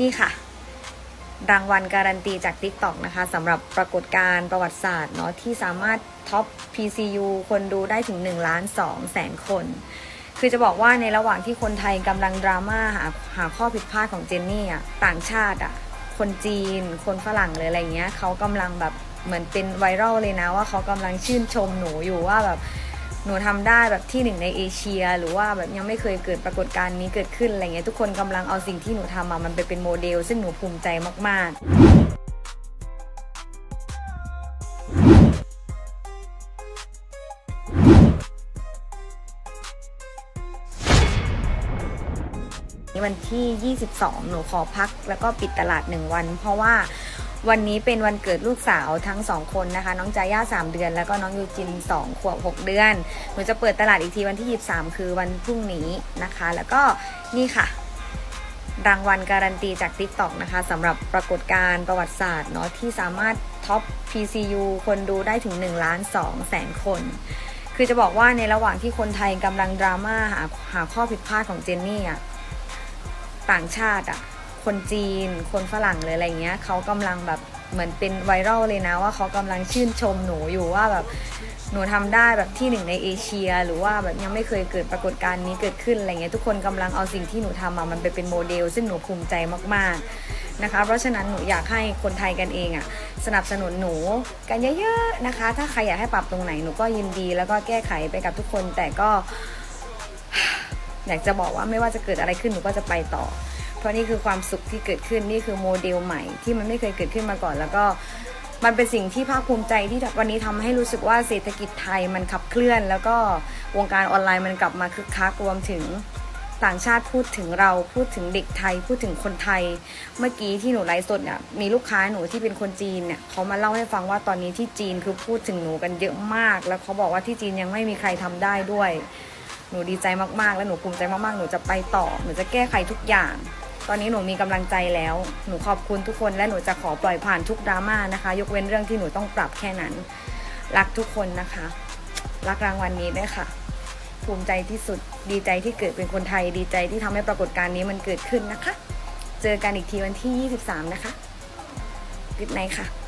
นี่ค่ะ รางวัลการันตีจาก TikTok นะคะสำหรับปรากฏการณ์ประวัติศาสตร์เนาะที่สามารถท็อป PCU คนดูได้ถึง1ล้าน2แสนคน คือจะบอกว่าในระหว่างที่คนไทยกำลังดราม่าหาหาข้อผิดพลาดของเจนนี่อะต่างชาติอะคนจีน คนฝรั่งเลยอะไรเงี้ยเขากำลังแบบเหมือนเป็นไวรัลเลยนะว่าเขากำลังชื่นชมหนูอยู่ว่าแบบ หนูทำได้แบบที่หนึ่งในเอเชีย หรือว่าแบบยังไม่เคยเกิดปรากฏการณ์นี้เกิดขึ้นอะไรเงี้ยทุกคนกำลังเอาสิ่งที่หนูทำมามันไปเป็นโมเดล ซึ่งหนูภูมิใจมาก ๆวันที่ 22 หนูขอพักแล้วก็ปิดตลาด 1 วัน เพราะว่า วันนี้เป็นวันเกิดลูกสาวทั้ง2คนนะคะ น้องจาย่า3 เดือน แล้วก็น้องยูจิน2ขวบ6 เดือน หนูจะเปิดตลาดอีกทีวันที่ 23 คือวันพรุ่งนี้นะคะ แล้วก็นี่ค่ะ รางวัลการันตีจาก TikTok นะคะสำหรับปรากฏการณ์ประวัติศาสตร์เนาะที่สามารถท็อป PCU คนดูได้ถึง1ล้าน2แสนคน คือจะบอกว่าในระหว่างที่คนไทยกำลังดราม่าหาหาข้อผิดพลาดของเจนนี่อะต่างชาติอะ คนจีน คนฝรั่งเลยอะไรเงี้ยเขากำลังแบบเหมือนเป็นไวรัลเลยนะว่าเขากำลังชื่นชมหนูอยู่ว่าแบบหนูทำได้แบบที่หนึ่งในเอเชีย หรือว่าแบบยังไม่เคยเกิดปรากฏการณ์นี้เกิดขึ้นอะไรเงี้ยทุกคนกำลังเอาสิ่งที่หนูทำมามันไปเป็นโมเดล ซึ่งหนูภูมิใจมากๆนะคะ เพราะฉะนั้นหนูอยากให้คนไทยกันเองอะสนับสนุนหนูกันเยอะๆนะคะ ถ้าใครอยากให้ปรับตรงไหนหนูก็ยินดี แล้วก็แก้ไขไปกับทุกคนแต่ก็อยากจะบอกว่าไม่ว่าจะเกิดอะไรขึ้นหนูก็จะไปต่อ ราะนี่คือความสุขที่เกิดขึ้นนี่คือโมเดลใหม่ที่มันไม่เคยเกิดขึ้นมาก่อน แล้วก็มันเป็นสิ่งที่ภาคภูมิใจที่วันนี้ทำให้รู้สึกว่าเศรษฐกิจไทยมันขับเคลื่อน แล้วก็วงการออนไลน์มันกลับมาคึกคักรวมถึงต่างชาติพูดถึงเราพูดถึงเด็กไทย พูดถึงคนไทย เมื่อกี้ที่หนูไลฟ์สดเนี่ยมีลูกค้าหนูที่เป็นคนจีนเนี่ยเขามาเล่าให้ฟังว่าตอนนี้ที่จีนคือพูดถึงหนูกันเยอะมาก แล้วเขาบอกว่าที่จีนยังไม่มีใครทำได้ด้วย หนูดีใจมากๆ และหนูภูมิใจมากๆ หนูจะไปต่อหนูจะแก้ไขทุกอย่าง ตอนนี้หนูมีกำลังใจแล้ว หนูขอบคุณทุกคนและหนูจะขอปล่อยผ่านทุกดราม่านะคะ ยกเว้นเรื่องที่หนูต้องปรับแค่นั้น รักทุกคนนะคะ รักรางวัลนี้ด้วยค่ะ ภูมิใจที่สุด ดีใจที่เกิดเป็นคนไทย ดีใจที่ทำให้ปรากฏการณ์นี้มันเกิดขึ้นนะคะ เจอกันอีกทีวันที่ 23 นะคะกิดไนค่ะ